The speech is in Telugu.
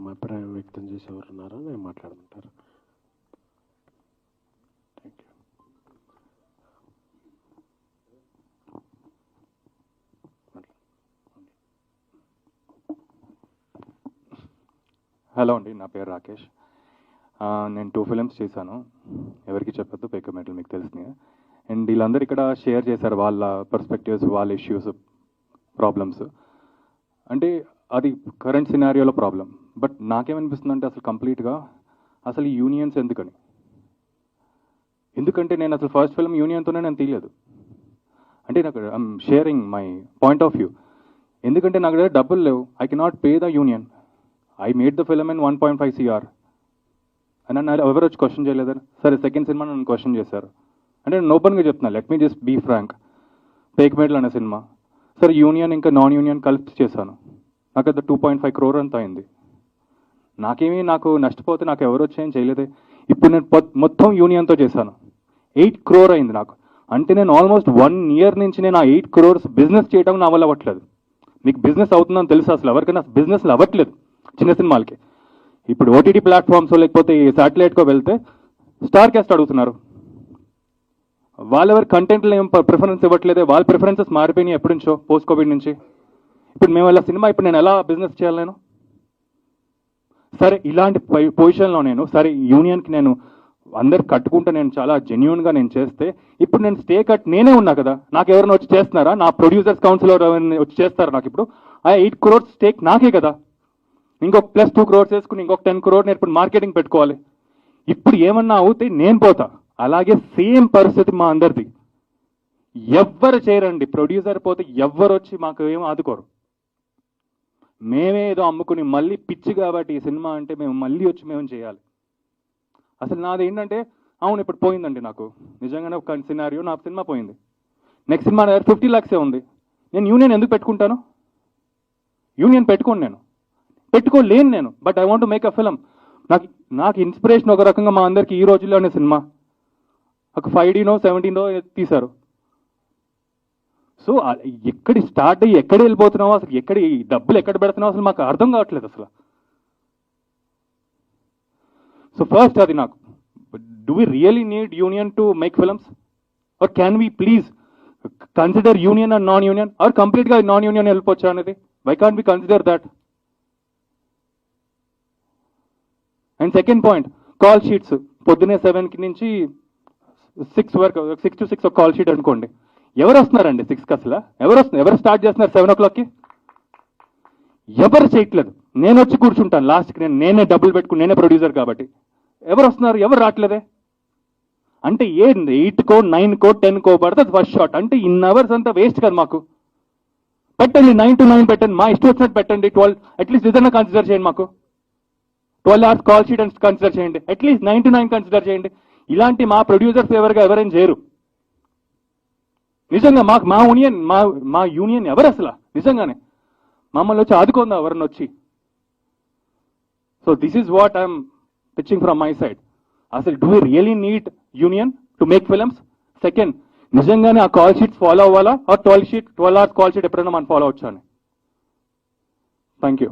తమ అభిప్రాయం వ్యక్తం చేసేవారు ఉన్నారా నేను మాట్లాడమంటారు థ్యాంక్ యూ హలో అండి నా పేరు రాకేష్. నేను టూ ఫిలిమ్స్ చేశాను. ఎవరికి చెప్పొద్దు పేక మెటల్ మీకు తెలిసింది అండ్ వీళ్ళందరూ ఇక్కడ షేర్ చేశారు వాళ్ళ పర్స్పెక్టివ్స్ వాళ్ళ ఇష్యూస్ ప్రాబ్లమ్స్ అంటే అది కరెంట్ సినారియోలో ప్రాబ్లం బట్ నాకేమనిపిస్తుంది అంటే అసలు కంప్లీట్గా అసలు ఈ యూనియన్స్ ఎందుకని? ఎందుకంటే నేను అసలు ఫస్ట్ ఫిల్మ్ యూనియన్తోనే నేను తీయలేదు. అంటే నాకు I'm sharing my point of view. ఎందుకంటే నాకు దగ్గర డబ్బులు లేవు. I cannot pay the union. I made the film in one point five CR. అని అన్నారు ఎవరు వచ్చి క్వశ్చన్ చేయలేదు? సరే సెకండ్ సినిమా నన్ను క్వశ్చన్ చేశారు. అంటే నేను ఓపెన్గా చెప్తున్నా let me just be frank. పేక్మేట్లు అనే సినిమా. సరే యూనియన్ ఇంకా నాన్ యూనియన్ కలిపి చేశాను. నాకు అది టూ పాయింట్ ఫైవ్ క్రోర్ అంత అయింది. నాకేమీ నాకు నష్టపోతే నాకు ఎవరు వచ్చేం చేయలేదే. ఇప్పుడు నేను పొ- మొత్తం యూనియన్తో చేశాను. ఎయిట్ క్రోర్ అయింది నాకు. అంటే నేను ఆల్మోస్ట్ వన్ ఇయర్ నుంచి నేను ఆ ఎయిట్ క్రోర్స్ బిజినెస్ చేయడం నా వల్ల అవ్వట్లేదు. మీకు బిజినెస్ అవుతుందని తెలుసు అసలు. ఎవరికైనా బిజినెస్ అవ్వట్లేదు చిన్న సినిమాలకి. ఇప్పుడు ఓటీటీ ప్లాట్ఫామ్స్ లేకపోతే శాటిలైట్కో వెళ్తే స్టార్ క్యాస్ట్ అడుగుతున్నారు. వాళ్ళెవరి కంటెంట్లో ఏం ప్రిఫరెన్స్ ఇవ్వట్లేదే. వాళ్ళ ప్రిఫరెన్సెస్ మారిపోయినాయి ఎప్పటి నుంచో పోస్ట్ కోవిడ్ నుంచి. ఇప్పుడు మేము ఇలా సినిమా ఇప్పుడు నేను ఎలా బిజినెస్ చేయాలి నేను? సరే ఇలాంటి పొజిషన్లో నేను సరే యూనియన్కి నేను అందరు కట్టుకుంటే నేను చాలా జెన్యున్గా నేను చేస్తే ఇప్పుడు నేను స్టే కట్ నేనే ఉన్నా కదా? నాకు ఎవరైనా వచ్చి చేస్తున్నారా? నా ప్రొడ్యూసర్స్ కౌన్సిల్ ఎవరైనా వచ్చి చేస్తారా నాకు ఇప్పుడు? ఆ ఎయిట్ క్రోర్స్ స్టేక్ నాకే కదా? ఇంకొక ప్లస్ టూ క్రోర్స్ వేసుకుని ఇంకొక టెన్ క్రోర్ నేను ఇప్పుడు మార్కెటింగ్ పెట్టుకోవాలి. ఇప్పుడు ఏమన్నా అవుతే నేను పోతా. అలాగే సేమ్ పరిస్థితి మా అందరిది. ఎవ్వరు చేయరండి. ప్రొడ్యూసర్ పోతే ఎవ్వరు వచ్చి మాకు ఏం ఆదుకోరు. మేమే ఏదో అమ్ముకుని మళ్ళీ పిచ్చి కాబట్టి ఈ సినిమా అంటే మేము మళ్ళీ వచ్చి మేము చేయాలి. అసలు నాది ఏంటంటే అవును ఇప్పుడు పోయిందండి నాకు. నిజంగానే ఒక సినారియో నా సినిమా పోయింది. నెక్స్ట్ సినిమా దగ్గర ఫిఫ్టీ ల్యాక్సే ఉంది. నేను యూనియన్ ఎందుకు పెట్టుకుంటాను? యూనియన్ పెట్టుకోను నేను. పెట్టుకోలేను నేను. But I want make a film నాకు నాకు ఇన్స్పిరేషన్ ఒక రకంగా మా అందరికి ఈ రోజుల్లోనే సినిమా. ఒక ఫైవ్ డీనో సెవెంటీనో తీశారు. సో ఎక్కడి స్టార్ట్ అయ్యి ఎక్కడ వెళ్ళిపోతున్నావో అసలు? ఎక్కడ డబ్బులు ఎక్కడ పెడుతున్నావు అసలు? మాకు అర్థం కావట్లేదు అసలు. సో ఫస్ట్ అది నాకు. Do we really need union to make films or can we please consider union and non union or కంప్లీట్గా నాన్ యూనియన్ వెళ్ళిపోవచ్చు అనేది? Why can be consider that and second point call sheets పొద్దునే సెవెన్కి నుంచి సిక్స్ వరకు సిక్స్ టు సిక్స్ ఒక కాల్ షీట్ అనుకోండి. ఎవరు వస్తున్నారండి సిక్స్కి అసలు ఎవరు వస్తున్నారు ఎవరు స్టార్ట్ చేస్తున్నారు సెవెన్ ఓ క్లాక్కి? ఎవరు చేయట్లేదు. నేను వచ్చి కూర్చుంటాను. లాస్ట్కి నేను నేనే డబ్బులు పెట్టుకుని నేనే ప్రొడ్యూసర్ కాబట్టి. ఎవరు వస్తున్నారు ఎవరు రావట్లేదే? అంటే ఏ ఎయిట్ కో నైన్ కో టెన్ కో పడుతుంది ఫస్ట్ షాట్. అంటే ఇన్ అవర్స్ అంతా వేస్ట్ కదా మాకు. పెట్టండి నైన్ టు నైన్ పెట్టండి. మా ఇష్టం వచ్చినట్టు పెట్టండి. ట్వెల్వ్ అట్లీస్ట్ ఇదన్నా కన్సిడర్ చేయండి మాకు. Twelve hours call sheet consider చేయండి. At least nine to nine consider చేయండి. ఇలాంటి మా ప్రొడ్యూసర్స్ ఎవరుగా ఎవరైనా చేయరు. నిజంగా మాకు మా యూనియన్ మా మా యూనియన్ ఎవరు అసలు? నిజంగానే. మమ్మల్ని వచ్చి ఆదుకుందా ఎవరిని వచ్చి. So this is what I'm pitching from my side అసలు do really need union to make films second నిజంగానే ఆ కాల్ షీట్ ఫాలో అవ్వాలా? ఆ twelve sheet twelve hours call sheet ఎప్పుడైనా మనం ఫాలో అవచ్చు అని? Thank you